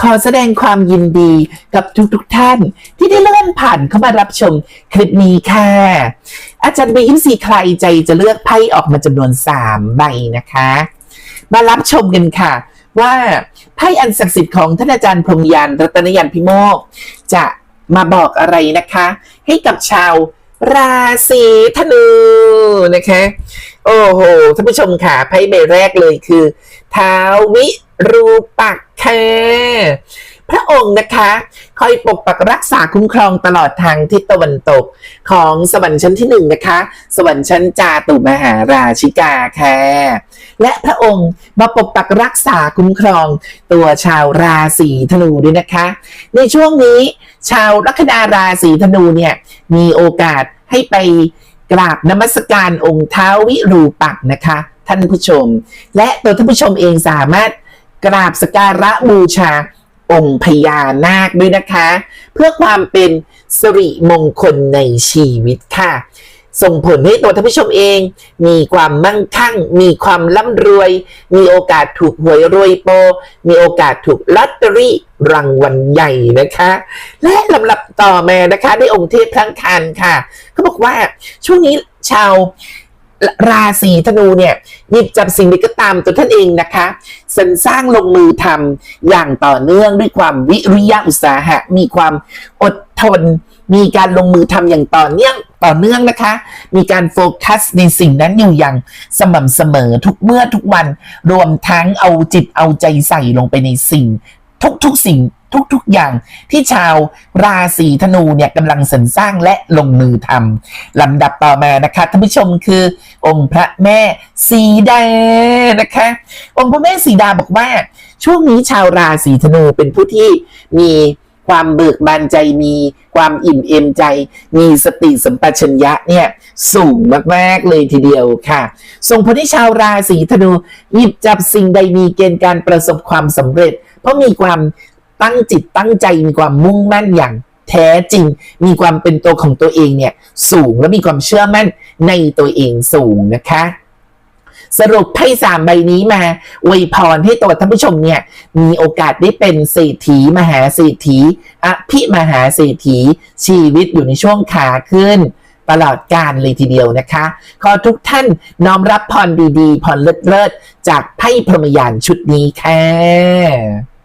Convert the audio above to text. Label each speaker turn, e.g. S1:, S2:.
S1: ขอแสดงความยินดีกับทุกๆทท่าน ที่ได้เลื่อนผ่านเข้ามารับชมคลิปนี้ค่ะ อาจารย์บีอิมซีใครใจจะเลือกไพ่ออกมาจำนวน3ใบนะคะ มารับชมกันค่ะ ว่าไพ่อันศักดิ์สิทธิ์ของท่านอาจารย์พรมยานรัตนยานพิโมก จะมาบอกอะไรนะคะ ให้กับชาวราศีธนูนะคะ โอ้โหท่านผู้ชมค่ะไพ่ใบแรกเลยคือท้าววิ รูปักษ์ค่ะพระองค์นะคะคอยปกปักรักษาคุ้มครองตลอดทางทิศตะวันตกของสวรรค์ชั้นที่หนึ่งนะคะ สวรรค์ชั้นจาตุมหาราชิกาค่ะและพระองค์มาปกปักรักษาคุ้มครองตัวชาวราศีธนูด้วยนะคะ ในช่วงนี้ ชาวลัคนาราศีธนูเนี่ยมีโอกาสให้ไปกราบนมัสการองค์เท้าววิรูปักนะคะ ท่านผู้ชม และตัวท่านผู้ชมเองสามารถ กราบสการะบูชาองค์พญานาคด้วยนะคะ เพื่อความเป็นสิริมงคลในชีวิตค่ะ ส่งผลให้ตัวท่านผู้ชมเอง มีความมั่งคั่ง มีความร่ำรวย มีโอกาสถูกหวยรวยโป มีโอกาสถูกลอตเตอรี่รางวัลใหญ่นะคะ และลำดับต่อมานะคะได้องค์เทพทั้งคันค่ะเขาบอกว่าช่วงนี้ชาวราศีธนูเนี่ยหยิบจับสิ่งใดก็ ตามตัวท่านเองนะคะสรรสร้างลงมือทำอย่างต่อเนื่องด้วยความวิริยะอุตสาหะ มีความอดทน มีการลงมือทำอย่างต่อเนื่องต่อเนื่องนะคะ มีการโฟกัสในสิ่งนั้นอยู่อย่างสม่ำเสมอทุกเมื่อทุกวัน รวมทั้งเอาจิตเอาใจใส่ลงไปในสิ่ง ทุกๆสิ่ง ทุกๆอย่างที่ชาวราศีธนูเนี่ยกำลังสรรสร้างและลงมือทำลำดับต่อมานะคะท่านผู้ชมคือ องค์พระแม่สีดานะคะ องค์พระแม่สีดาบอกว่า ช่วงนี้ชาวราศีธนูเป็นผู้ที่มีความเบิกบานใจมีความอิ่มเอมใจ มีสติสัมปชัญญะเนี่ยสูงมากๆเลยทีเดียวค่ะส่งผลให้ชาวราศีธนูหยิบจับสิ่งใดมีเกณฑ์การประสบความสำเร็จ เพราะมีความ ตั้งจิตตั้งใจมีความมุ่งมั่นอย่างแท้จริง มีความเป็นตัวของตัวเองเนี่ยสูงและมีความเชื่อมั่นในตัวเองสูงนะคะ สรุปไพ่สามใบนี้มาอวยพรให้ตัวท่านผู้ชมเนี่ยมีโอกาสได้เป็นเศรษฐีมหาเศรษฐีอภิมหาเศรษฐีชีวิตอยู่ในช่วงขาขึ้นตลอดการเลยทีเดียวนะคะ ขอทุกท่านน้อมรับพรดีๆพรเลิศๆจากไพ่พรหมยานชุดนี้ค่ะ